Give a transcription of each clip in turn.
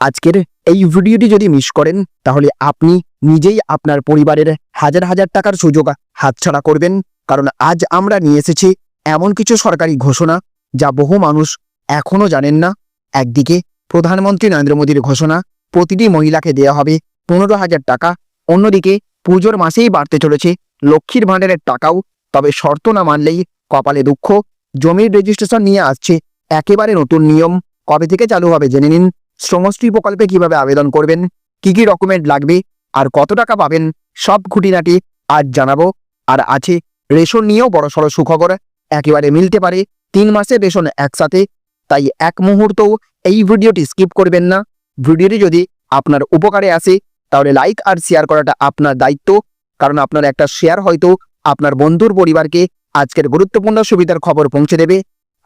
আজকের এই ভিডিওটি যদি মিস করেন, তাহলে আপনি নিজেই আপনার পরিবারের হাজার হাজার টাকার সুযোগ হাতছাড়া করবেন। কারণ আজ আমরা নিয়ে এসেছি এমন কিছু সরকারি ঘোষণা যা বহু মানুষ এখনও জানেন না। একদিকে প্রধানমন্ত্রী নরেন্দ্র মোদীর ঘোষণা, প্রতিটি মহিলাকে দেওয়া হবে পনেরো হাজার টাকা। অন্যদিকে পুজোর মাসেই বাড়তে চলেছে লক্ষ্মীর ভাণ্ডারের টাকাও। তবে শর্ত না মানলেই কপালে দুঃখ। জমির রেজিস্ট্রেশন নিয়ে আসছে একেবারে নতুন নিয়ম। কবে থেকে চালু হবে জেনে নিন। শ্রমশ্রী প্রকল্পে কীভাবে আবেদন করবেন? কি কি ডকুমেন্ট লাগবে? আর কত টাকা পাবেন? সব খুঁটিনাটি আজ জানাব। আর আছে রেশন নিয়েও বড়সড় সুখবর। একেবারে মিলতে পারে। তিন মাসের রেশন একসাথে। তাই এক মুহূর্তও এই ভিডিওটি স্কিপ করবেন না। ভিডিওটি যদি আপনার উপকারে আসে, তাহলে লাইক আর শেয়ার করাটা আপনার দায়িত্ব। কারণ আপনার একটা শেয়ার হয়তো আপনার বন্ধুর পরিবারকে আজকের গুরুত্বপূর্ণ সুবিধার খবর পৌঁছে দেবে।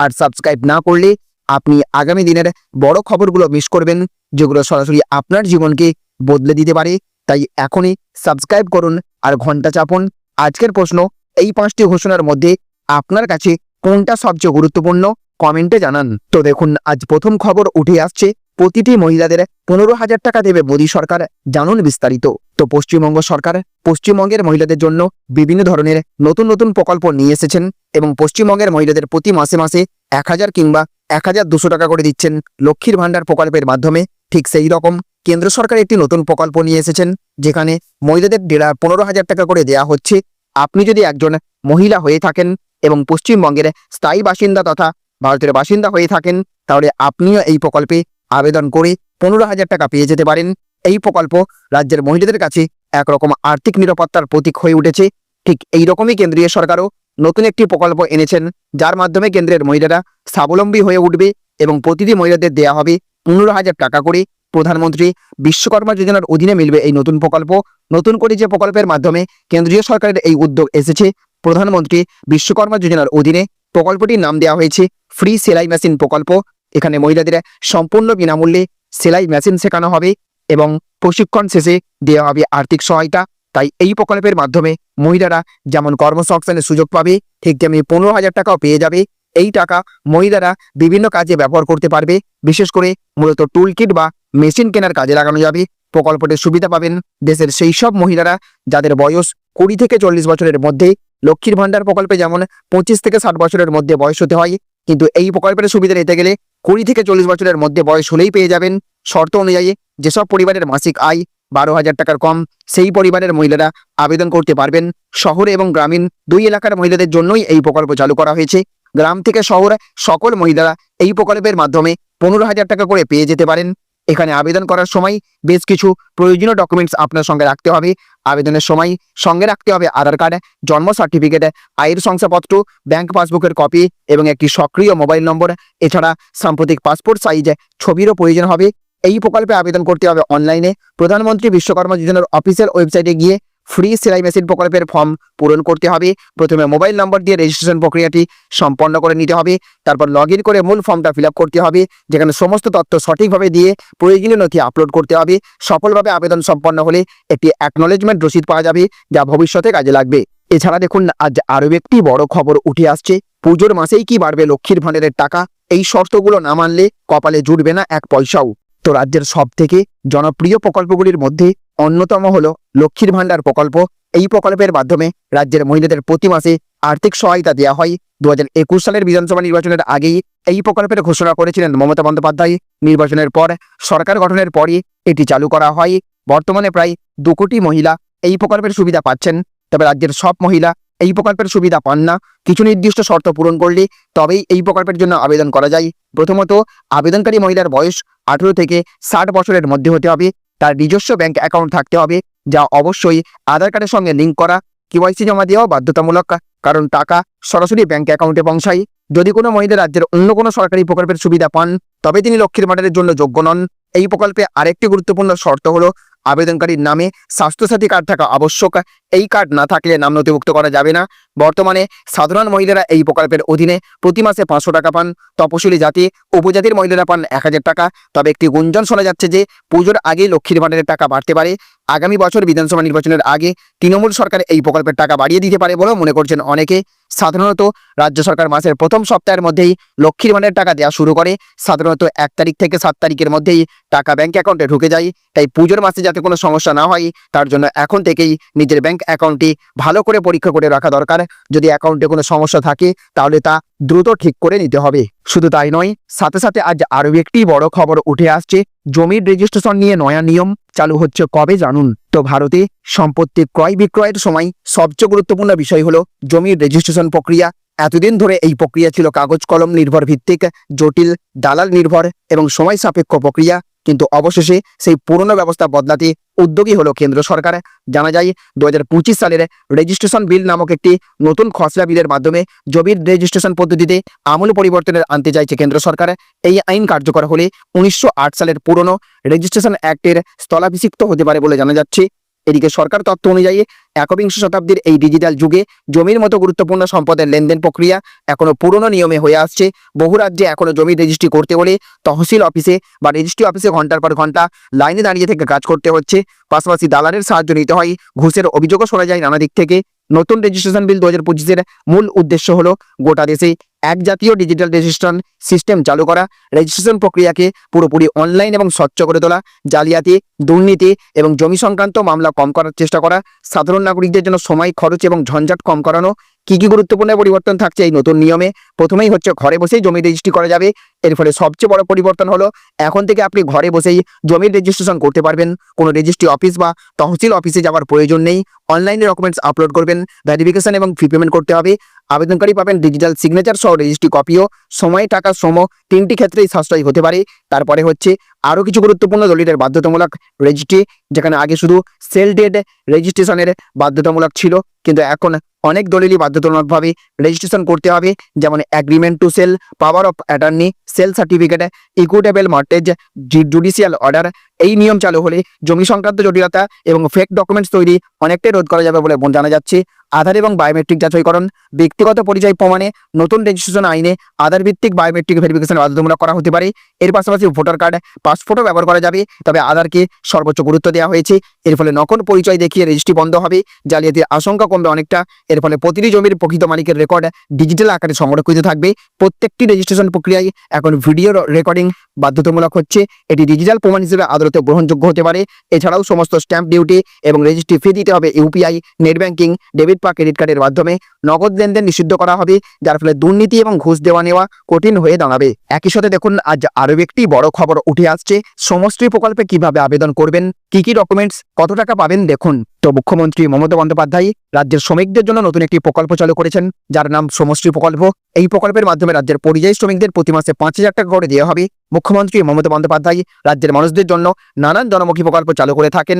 আর সাবস্ক্রাইব না করলে আপনি আগামী দিনের বড় খবরগুলো মিস করবেন, যেগুলো সরাসরি আপনার জীবনকে বদলে দিতে পারে। তাই এখনই সাবস্ক্রাইব করুন আর ঘণ্টা চাপুন। আজকের প্রশ্ন, এই পাঁচটি ঘোষণার মধ্যে আপনার কাছে কোনটা সবচেয়ে গুরুত্বপূর্ণ? কমেন্টে জানান। তো দেখুন, আজ প্রথম খবর উঠে আসছে, প্রতিটি মহিলাদের পনেরো হাজার টাকা দেবে মোদী সরকার জানুন বিস্তারিত। তো পশ্চিমবঙ্গ সরকার, পশ্চিমবঙ্গের মহিলাদের জন্য বিভিন্ন ধরনের নতুন নতুন প্রকল্প নিয়ে এসেছেন এবং পশ্চিমবঙ্গের মহিলাদের প্রতি মাসে মাসে এক হাজার কিংবা এক হাজার দুশো টাকা করে দিচ্ছেন লক্ষ্মীর ভাণ্ডার প্রকল্পের মাধ্যমে। ঠিক সেই রকম কেন্দ্র সরকার একটি নতুন প্রকল্প নিয়ে এসেছেন, যেখানে মহিলাদের ডেরা পনেরো হাজার টাকা করে দেয়া হচ্ছে। আপনি যদি একজন মহিলা হয়ে থাকেন এবং পশ্চিমবঙ্গের স্থায়ী বাসিন্দা তথা ভারতের বাসিন্দা হয়ে থাকেন, তাহলে আপনিও এই প্রকল্পে আবেদন করে পনেরো হাজার টাকা পেয়ে যেতে পারেন। এই প্রকল্প রাজ্যের মহিলাদের কাছে একরকম আর্থিক নিরাপত্তার প্রতীক হয়ে উঠেছে। ঠিক এই রকমই কেন্দ্রীয় সরকারও নতুন একটি প্রকল্প এনেছেন, যার মাধ্যমে কেন্দ্রের মহিলারা স্বাবলম্বী হয়ে উঠবে এবং প্রতিটি মহিলাদের দেয়া হবে পনেরো হাজার টাকা করে। প্রধানমন্ত্রী বিশ্বকর্মা যোজনার অধীনে মিলবে এই নতুন প্রকল্প। নতুন করে যে প্রকল্পের মাধ্যমে কেন্দ্রীয় সরকারের এই উদ্যোগ এসেছে, প্রধানমন্ত্রী বিশ্বকর্মা যোজনার অধীনে প্রকল্পটির নাম দেওয়া হয়েছে ফ্রি সেলাই মেশিন প্রকল্প। এখানে মহিলাদের সম্পূর্ণ বিনামূল্যে সেলাই মেশিন শেখানো হবে এবং প্রশিক্ষণ শেষে দেওয়া হবে আর্থিক সহায়তা। তাই এই প্রকল্পের মাধ্যমে মহিলারা যেমন কর্মসংস্থানের সুযোগ পাবে, ঠিক তেমনি পনেরো হাজার টাকাও পেয়ে যাবে। এই টাকা মহিলারা বিভিন্ন কাজে ব্যবহার করতে পারবে। বিশেষ করে মূলত টুল কিট বা মেশিন কেনার কাজে লাগানো যাবে। প্রকল্পটির সুবিধা পাবেন দেশের সেই সব মহিলারা যাদের বয়স কুড়ি থেকে চল্লিশ বছরের মধ্যে। লক্ষ্মীর ভাণ্ডার প্রকল্পে যেমন পঁচিশ থেকে ষাট বছরের মধ্যে বয়স হতে হয়, কিন্তু এই প্রকল্পের সুবিধা নিতে গেলে কুড়ি থেকে চল্লিশ বছরের মধ্যে বয়স হলেই পেয়ে যাবেন। শর্ত অনুযায়ী যেসব পরিবারের মাসিক আয় বারো হাজার টাকার কম। সেই পরিবারের মহিলারা আবেদন করতে পারবেন। শহরে এবং গ্রামীণ দুই এলাকার মহিলাদের জন্যই এই প্রকল্প চালু করা হয়েছে। গ্রাম থেকে শহরে সকল মহিলারা এই প্রকল্পের মাধ্যমে পনেরো হাজার টাকা করে পেয়ে যেতে পারেন। এখানে আবেদন করার সময় বেশ কিছু প্রয়োজনীয় ডকুমেন্টস আপনার সঙ্গে রাখতে হবে। আবেদনের সময় সঙ্গে রাখতে হবে আধার কার্ড, জন্ম সার্টিফিকেট আয়ের শংসাপত্র ব্যাংক পাসবুকের কপি এবং একটি সক্রিয় মোবাইল নম্বর এছাড়া সাম্প্রতিক পাসপোর্ট সাইজ ছবিরও প্রয়োজন হবে। এই প্রকল্পে আবেদন করতে হবে অনলাইনে প্রধানমন্ত্রী বিশ্বকর্মা যোজনার অফিসিয়াল ওয়েবসাইটে গিয়ে ফ্রি সেলাই মেশিন প্রকল্পের ফর্ম পূরণ করতে হবে। প্রথমে মোবাইল নম্বর দিয়ে রেজিস্ট্রেশন প্রক্রিয়াটি সম্পন্ন করে নিতে হবে। তারপর লগ করে মূল ফর্মটা ফিল করতে হবে, যেখানে সমস্ত তথ্য সঠিকভাবে দিয়ে প্রয়োজনীয় নথি আপলোড করতে হবে। সফলভাবে আবেদন সম্পন্ন হলে একটি অ্যাকনোলেজমেন্ট রসিদ পাওয়া যাবে, যা ভবিষ্যতে কাজে লাগবে। এছাড়া দেখুন, আজ আরও একটি বড় খবর উঠে আসছে। পুজোর মাসেই কি বাড়বে লক্ষ্মীর ভাণ্ডারের টাকা? এই শর্তগুলো না মানলে কপালে জুটবে না এক পয়সাও। তো রাজ্যের সব থেকে জনপ্রিয় প্রকল্পগুলির মধ্যে অন্যতম হল লক্ষ্মীর ভাণ্ডার প্রকল্প। এই প্রকল্পের মাধ্যমে রাজ্যের মহিলাদের প্রতি মাসে আর্থিক সহায়তা দেওয়া হয়। দু একুশ সালের বিধানসভা নির্বাচনের আগেই এই প্রকল্পের ঘোষণা করেছিলেন মমতা বন্দ্যোপাধ্যায়। নির্বাচনের পর, সরকার গঠনের পরই এটি চালু করা হয়। বর্তমানে প্রায় দু কোটি মহিলা এই প্রকল্পের সুবিধা পাচ্ছেন। তবে রাজ্যের সব মহিলা এই প্রকল্পের সুবিধা পান না। কিছু নির্দিষ্ট শর্ত পূরণ করলে তবেই এই প্রকল্পের জন্য আবেদন করা যায়। প্রথমত, আবেদনকারী মহিলার বয়স আঠেরো থেকে ষাট বছরের মধ্যে হতে হবে। তার নিজস্ব ব্যাংক অ্যাকাউন্ট থাকতে হবে, যা অবশ্যই আধার কার্ডের সঙ্গে লিঙ্ক করা, কেওয়াইসি জমা দেওয়া বাধ্যতামূলক। কারণ টাকা সরাসরি ব্যাংক অ্যাকাউন্টে পৌঁছায়। যদি কোনো মহিলা রাজ্যের অন্য কোনো সরকারি প্রকল্পের সুবিধা পান, তবে তিনি লক্ষ্মীর ভাণ্ডারের জন্য যোগ্য নন। এই প্রকল্পে আরেকটি গুরুত্বপূর্ণ শর্ত হলো আবেদনকারীর নামে স্বাস্থ্যসাথী কার্ড থাকা আবশ্যক। এই কার্ড না থাকলে নাম নথিভুক্ত করা যাবে না। বর্তমানে সাধারণ মহিলারা এই প্রকল্পের অধীনে প্রতি মাসে পাঁচশো টাকা পান। তপশিলি জাতি, উপজাতির মহিলারা পান এক হাজার টাকা। তবে একটি গুঞ্জন শোনা যাচ্ছে যে পুজোর আগে লক্ষ্মীর ভাণ্ডারের টাকা বাড়তে পারে। আগামী বছর বিধানসভা নির্বাচনের আগে তৃণমূল সরকার এই প্রকল্পের টাকা বাড়িয়ে দিতে পারে বলেও মনে করছেন অনেকে। সাধারণত রাজ্য সরকার মাসের প্রথম সপ্তাহের মধ্যেই লক্ষ্মীর ভাণ্ডারের টাকা দেওয়া শুরু করে। সাধারণত এক তারিখ থেকে সাত তারিখের মধ্যেই টাকা ব্যাংক অ্যাকাউন্টে ঢুকে যায়। তাই পুজোর মাসে যাতে কোনো সমস্যা না হয়, তার জন্য এখন থেকেই নিজের ব্যাংক অ্যাকাউন্টটি ভালো করে পরীক্ষা করে রাখা দরকার। যদি অ্যাকাউন্টে কোনো সমস্যা থাকে, তাহলে তা দ্রুত ঠিক করে নিতে হবে। শুধু তাই নয়, সাথে সাথে আজ আরও একটি বড় খবর উঠে আসছে। জমির রেজিস্ট্রেশন নিয়ে নয়া নিয়ম চালু হচ্ছে কবে জানুন? তো ভারতে সম্পত্তি ক্রয় বিক্রয়ের সময় সবচেয়ে গুরুত্বপূর্ণ বিষয় হল জমির রেজিস্ট্রেশন প্রক্রিয়া। এতদিন ধরে এই প্রক্রিয়া ছিল কাগজ কলম নির্ভর ভিত্তিক, জটিল, দালাল নির্ভর এবং সময় সাপেক্ষ প্রক্রিয়া। কিন্তু অবশেষে সেই পুরনো ব্যবস্থা বদলাতে উদ্যোগী হলো কেন্দ্র সরকার। জানা যায় দু হাজার পঁচিশ সালের রেজিস্ট্রেশন বিল নামক একটি নতুন খসড়া বিলের মাধ্যমে জমির রেজিস্ট্রেশন পদ্ধতিতে আমূল পরিবর্তনের আনতে চাইছে কেন্দ্র সরকার। এই আইন কার্যকর হলে উনিশশো আট সালের পুরনো রেজিস্ট্রেশন অ্যাক্টের স্থলাভিষিক্ত হতে পারে বলে জানা যাচ্ছে। এদিকে সরকার তথ্য অনুযায়ী একবিংশ শতাব্দীর এই ডিজিটাল যুগে জমির মতো গুরুত্বপূর্ণ সম্পদের লেনদেন প্রক্রিয়া এখনও পুরনো নিয়মে হয়ে আসছে। বহু রাজ্যে এখনও জমি রেজিস্ট্রি করতে হলে তহসিল অফিসে বা রেজিস্ট্রি অফিসে ঘণ্টার পর ঘণ্টা লাইনে দাঁড়িয়ে থেকে কাজ করতে হচ্ছে। পাশাপাশি দালালের সাহায্য নিতে হয়, ঘুষের অভিযোগও শোনা যায় নানা দিক থেকে। নতুন রেজিস্ট্রেশন বিল দু হাজার মূল উদ্দেশ্য হলো গোটা দেশে এক জাতীয় ডিজিটাল রেজিস্ট্রেশন সিস্টেম চালু করা। রেজিস্ট্রেশন প্রক্রিয়াকে পুরোপুরি অনলাইন এবং স্বচ্ছ করে তোলা, জালিয়াতি, দুর্নীতি এবং জমি সংক্রান্ত মামলা কম করার চেষ্টা করা, সাধারণ নাগরিকদের জন্য সময়, খরচ এবং ঝঞ্ঝাট কম করানো কি কি গুরুত্বপূর্ণ পরিবর্তন থাকছে এই নতুন নিয়মে? প্রথমেই হচ্ছে ঘরে বসেই জমি রেজিস্ট্রি করা যাবে। এর ফলে সবচেয়ে বড় পরিবর্তন হলো, এখন থেকে আপনি ঘরে বসেই জমির রেজিস্ট্রেশন করতে পারবেন। কোনো রেজিস্ট্রি অফিস বা তহসিল অফিসে যাওয়ার প্রয়োজন নেই। অনলাইনে ডকুমেন্টস আপলোড করবেন ভ্যারিফিকেশন এবং ফি পেমেন্ট করতে হবে। আবেদনকারী পাবেন ডিজিটাল সিগনেচার সহ রেজিস্ট্রি কপিও সময়, টাকা, শ্রম তিনটি ক্ষেত্রেই সাশ্রয়ী হতে পারে। তারপরে হচ্ছে আরও কিছু গুরুত্বপূর্ণ দলিলের বাধ্যতামূলক রেজিস্ট্রি যেখানে আগে শুধু সেল ডেড রেজিস্ট্রেশনের বাধ্যতামূলক ছিল, কিন্তু এখন অনেক দলিলই বাধ্যতামূলকভাবে রেজিস্ট্রেশন করতে হবে, যেমন agreement to sale power of attorney sale certificate equitable mortgage judicial order এই নিয়ম চালু হলে জমি সংক্রান্ত জটিলতা এবং ফেক ডকুমেন্টস তৈরি অনেকটাই রোধ করা যাবে বলে জানা যাচ্ছে। আধার এবং বায়োমেট্রিক যাচাইকরণ, ব্যক্তিগত পরিচয় প্রমাণে, নতুন রেজিস্ট্রেশন আইনে আধার ভিত্তিক বায়োমেট্রিক ভেরিফিকেশন বাধ্যতামূলক করা হতে পারে। এর পাশাপাশি ভোটার কার্ড পাসপোর্টও ব্যবহার করা যাবে, তবে আধারকে সর্বোচ্চ গুরুত্ব দেওয়া হয়েছে। এর ফলে নকল পরিচয় দেখিয়ে রেজিস্ট্রি বন্ধ হবে। জালিয়াতির আশঙ্কা কমবে অনেকটা। এর ফলে প্রতিটি জমির প্রকৃত মালিকের রেকর্ড ডিজিটাল আকারে সংরক্ষিত থাকবে। প্রত্যেকটি রেজিস্ট্রেশন প্রক্রিয়ায় এখন ভিডিও রেকর্ডিং বাধ্যতামূলক হচ্ছে। এটি ডিজিটাল প্রমাণ হিসেবে আদালতে গ্রহণযোগ্য হতে পারে। এছাড়াও সমস্ত স্ট্যাম্প ডিউটি এবং রেজিস্ট্রি ফি দিতে হবে ইউপিআই নেট ব্যাংকিং ডেবিট বা ক্রেডিট কার্ডের মাধ্যমে। নগদ লেনদেন নিষিদ্ধ করা হবে, যার ফলে দুর্নীতি এবং ঘুষ দেওয়া নেওয়া কঠিন হয়ে দাঁড়াবে। একই সাথে দেখুন, আজ আরও একটি বড় খবর উঠে আসছে। সমষ্টি প্রকল্পে কীভাবে আবেদন করবেন, কি কি ডকুমেন্টস কত টাকা পাবেন দেখুন। তো মুখ্যমন্ত্রী মমতা বন্দ্যোপাধ্যায় রাজ্যের শ্রমিকদের জন্য নতুন একটি প্রকল্প চালু করেছেন, যার নাম সমষ্টি প্রকল্প। এই প্রকল্পের মাধ্যমে রাজ্যের পরিযায়ী শ্রমিকদের প্রতি মাসে পাঁচ হাজার টাকা করে দেওয়া হবে। মুখ্যমন্ত্রী মমতা বন্দ্যোপাধ্যায় রাজ্যের মানুষদের জন্য নানান জনমুখী প্রকল্প চালু করে থাকেন।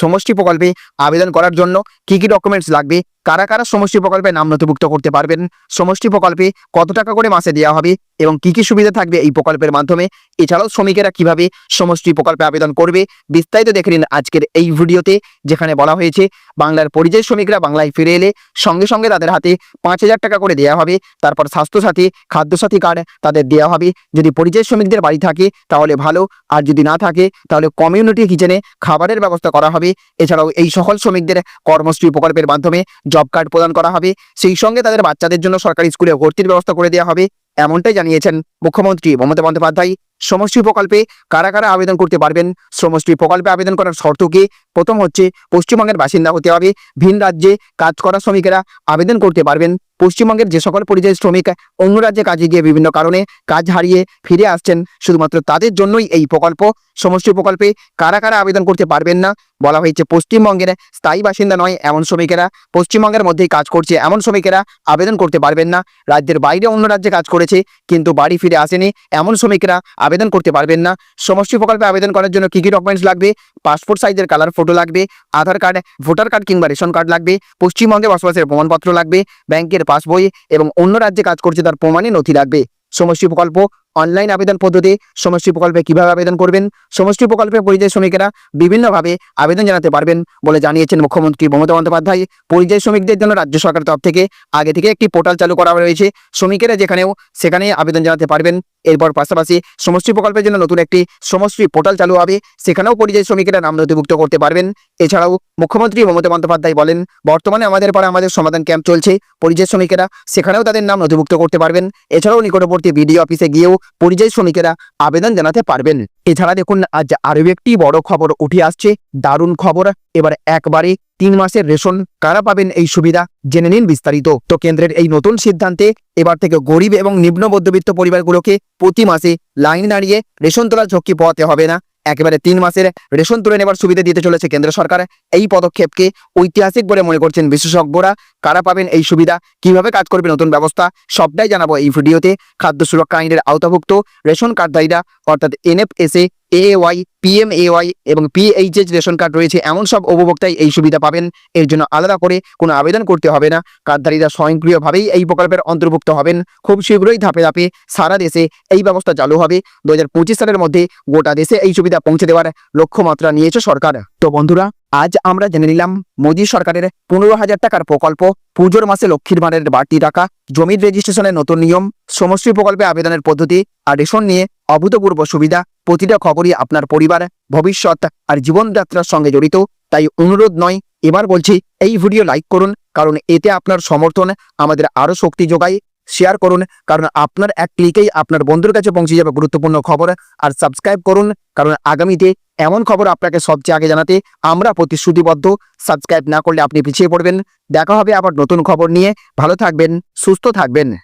সমষ্টি প্রকল্পে আবেদন করার জন্য কি কি ডকুমেন্টস লাগবে কারা কারা সমষ্টি প্রকল্পে নাম নথিভুক্ত করতে পারবেন? সমষ্টি প্রকল্পে কত টাকা করে মাসে দেওয়া হবে? এবং কি কি সুবিধা থাকবে এই প্রকল্পের মাধ্যমে? এছাড়াও শ্রমিকেরা কীভাবে সমষ্টি প্রকল্পে আবেদন করবে? বিস্তারিত দেখে নিন আজকের এই ভিডিওতে, যেখানে বলা হয়েছে, বাংলার পরিযায়ী শ্রমিকরা বাংলায় ফিরে এলে সঙ্গে সঙ্গে তাদের হাতে পাঁচ হাজার টাকা করে দেওয়া হবে। তারপর স্বাস্থ্যসাথী, খাদ্যসাথী কার্ড তাদের দেওয়া হবে। যদি পরিযায়ী শ্রমিকদের বাড়ি থাকে, তাহলে ভালো। আর যদি না থাকে, তাহলে কমিউনিটি কিচেনে খাবারের ব্যবস্থা করা হবে। এছাড়াও এই সকল শ্রমিকদের কর্মশ্রী প্রকল্পের মাধ্যমে জব কার্ড প্রদান করা হবে। সেই সঙ্গে তাদের বাচ্চাদের জন্য সরকারি স্কুলে ভর্তির ব্যবস্থা করে দেওয়া হবে। এমনটাই জানিয়েছেন মুখ্যমন্ত্রী মমতা বন্দ্যোপাধ্যায়। সমষ্টি প্রকল্পে কারা কারা আবেদন করতে পারবেন? সমষ্টি প্রকল্পে আবেদন করার শর্ত কি? প্রথম হচ্ছে পশ্চিমবঙ্গের বাসিন্দা হতে হবে। ভিন রাজ্যে কাজ করা শ্রমিকেরা আবেদন করতে পারবেন। পশ্চিমবঙ্গের যে সকল পরিযায়ী শ্রমিক অন্য রাজ্যে কাজে গিয়ে বিভিন্ন কারণে কাজ হারিয়ে ফিরে আসছেন। শুধুমাত্র তাদের জন্যই এই প্রকল্প। সমষ্টি প্রকল্পে কারা কারা আবেদন করতে পারবেন না? বলা হয়েছে। পশ্চিমবঙ্গের স্থায়ী বাসিন্দা নয় এমন শ্রমিকেরা। পশ্চিমবঙ্গের মধ্যেই কাজ করছে এমন শ্রমিকেরা আবেদন করতে পারবেন না। রাজ্যের বাইরে অন্য রাজ্যে কাজ করেছে, কিন্তু বাড়ি ফিরে আসেনি। এমন শ্রমিকেরা আবেদন করতে পারবেন না। সমষ্টি প্রকল্পে আবেদন করার জন্য কী কী ডকুমেন্টস লাগবে? পাসপোর্ট সাইজের কালার ফটো লাগবে। আধার কার্ড ভোটার কার্ড কিংবা রেশন কার্ড লাগবে। পশ্চিমবঙ্গে বসবাসের প্রমাণপত্র লাগবে। ব্যাংকের পাসবই এবং অন্য রাজ্যে কাজ করছে তার প্রমাণে নথি লাগবে। সমষ্টি প্রকল্প অনলাইন আবেদন পদ্ধতি, সমষ্টি প্রকল্পে কীভাবে আবেদন করবেন, সমষ্টি প্রকল্পে পরিযায়ী শ্রমিকেরা বিভিন্নভাবে আবেদন জানাতে পারবেন বলে জানিয়েছেন মুখ্যমন্ত্রী মমতা বন্দ্যোপাধ্যায়। পরিযায়ী শ্রমিকদের জন্য রাজ্য সরকারের তরফ থেকে আগে থেকে একটি পোর্টাল চালু করা রয়েছে। শ্রমিকেরা যেখানেও সেখানে আবেদন জানাতে পারবেন। এরপর পাশাপাশি সমষ্টি প্রকল্পের জন্য নতুন একটি সমষ্টি পোর্টাল চালু হবে। সেখানেও পরিযায়ী শ্রমিকেরা নাম নথিভুক্ত করতে পারবেন। এছাড়াও মুখ্যমন্ত্রী মমতা বন্দ্যোপাধ্যায় বলেন, বর্তমানে আমাদের পাড়া আমাদের সমাধান ক্যাম্প চলছে। পরিযায়ী শ্রমিকেরা সেখানেও তাদের নাম নথিভুক্ত করতে পারবেন। এছাড়াও নিকটবর্তী বিডিও অফিসে গিয়েও পরিযায়ী শ্রমিকেরা আবেদন জানাতে পারবেন। এছাড়া দেখুন, আজ আরও একটি বড় খবর উঠে আসছে। দারুণ খবর। এবার একবারে তিন মাসের রেশন কারা পাবেন এই সুবিধা জেনে নিন বিস্তারিত। তো কেন্দ্রের এই নতুন সিদ্ধান্তে এবার থেকে গরিব এবং নিম্ন মধ্যবিত্ত পরিবারগুলোকে প্রতি মাসে লাইন দাঁড়িয়ে রেশন তোলার ঝক্কি পোয়াতে হবে না। একেবারে তিন মাসের রেশন তুলে নেবার সুবিধা দিতে চলেছে কেন্দ্র সরকার। এই পদক্ষেপকে ঐতিহাসিক বলে মনে করছেন বিশেষজ্ঞরা। কারা পাবেন এই সুবিধা, কীভাবে কাজ করবে নতুন ব্যবস্থা, সবটাই জানাব এই ভিডিওতে। খাদ্য সুরক্ষা আইনের আওতাভুক্ত রেশন কার্ডধারীরা, অর্থাৎ এনএফএসএ এওয়াই পিএমএওয়াই এবং পিএইচএস রেশন কার্ড রয়েছে। এমন সব উপভোক্তাই এই সুবিধা পাবেন। এর জন্য আলাদা করে কোনো আবেদন করতে হবে না। কার্ডধারীরা স্বয়ংক্রিয়ভাবেই এই প্রকল্পের অন্তর্ভুক্ত হবেন। খুব শীঘ্রই ধাপে ধাপে সারা দেশে এই ব্যবস্থা চালু হবে। দু হাজার পঁচিশ সালের মধ্যে গোটা দেশে এই সুবিধা পৌঁছে দেওয়ার লক্ষ্যমাত্রা নিয়েছে সরকার। তো বন্ধুরা, আজ আমরা জেনে নিলাম, মোদী সরকারের পনেরো হাজার টাকার প্রকল্প পুজোর মাসে লক্ষ্মীর ভাণ্ডারের বাড়তি টাকা, জমির রেজিস্ট্রেশনের নতুন নিয়ম, সমষ্টি প্রকল্পে আবেদনের পদ্ধতি আর রেশন নিয়ে অভূতপূর্ব সুবিধা প্রতিটা খবরই আপনার পরিবার, ভবিষ্যৎ আর জীবনযাত্রার সঙ্গে জড়িত। তাই অনুরোধ নয়, এবার বলছি এই ভিডিও লাইক করুন, কারণ এতে আপনার সমর্থন, আমাদের আরও শক্তি যোগায়। শেয়ার করুন, কারণ আপনার এক ক্লিকেই আপনার বন্ধুর কাছে পৌঁছে যাবে গুরুত্বপূর্ণ খবর। আর সাবস্ক্রাইব করুন, কারণ আগামীতে এমন খবর আপনাকে সবচেয়ে আগে জানাতে আমরা প্রতিশ্রুতিবদ্ধ। সাবস্ক্রাইব না করলে আপনি পিছিয়ে পড়বেন। দেখা হবে আবার নতুন খবর নিয়ে। ভালো থাকবেন, সুস্থ থাকবেন।